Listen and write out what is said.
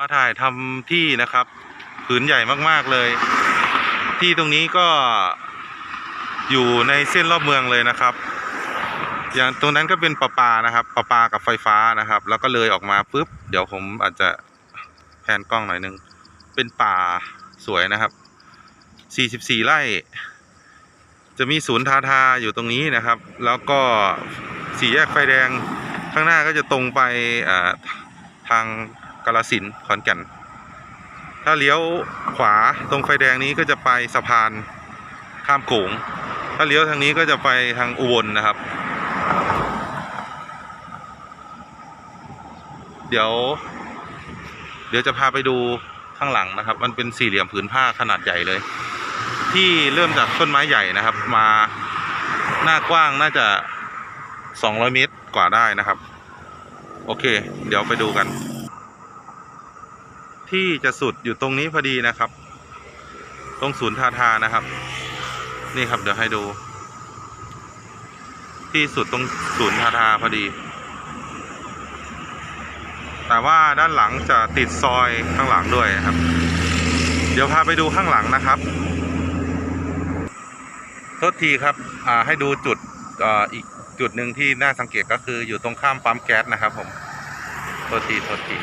มาถ่ายทำที่นะครับผืนใหญ่มากๆเลย ที่ตรงนี้ก็อยู่ในเส้นรอบเมืองเลยนะครับ อย่างตรงนั้นก็เป็นประปานะครับประปากับไฟฟ้านะครับ แล้วก็เลยออกมาปุ๊บ เดี๋ยวผมอาจจะแพนกล้องหน่อยนึง เป็นป่าสวยนะครับ 44 ไร่ จะมีศูนย์ทาทาอยู่ตรงนี้นะครับ แล้วก็สี่แยกไฟแดงข้างหน้าก็จะตรงไปทาง กาลสินขอนแก่น ถ้าเลี้ยวขวาตรงไฟแดงนี้ก็จะไปสะพานข้ามโขงถ้าเลี้ยวทางนี้ก็จะไปทางอุบลนะครับ เดี๋ยว เดี๋ยวจะพาไปดูข้างหลังนะครับ มันเป็นสี่เหลี่ยมผืนผ้าขนาดใหญ่เลย ที่เริ่มจากต้นไม้ใหญ่นะครับ มาหน้ากว้างน่าจะ200เมตรกว่าได้นะครับ โอเค เดี๋ยวไปดูกัน ที่จะสุดอยู่ตรงนี้พอดีนะครับ ตรงศูนย์ทาทานะครับ นี่ครับเดี๋ยวให้ดู ที่สุดตรงศูนย์ทาทาพอดี แต่ว่าด้านหลังจะติดซอยข้างหลังด้วยครับ เดี๋ยวพาไปดูข้างหลังนะครับโทษทีครับให้ดูจุดออีกจุดหนึ่งที่น่าสังเกตก็คืออยู่ตรงข้ามปั๊มแก๊สนะครับผมโทษทีโทษที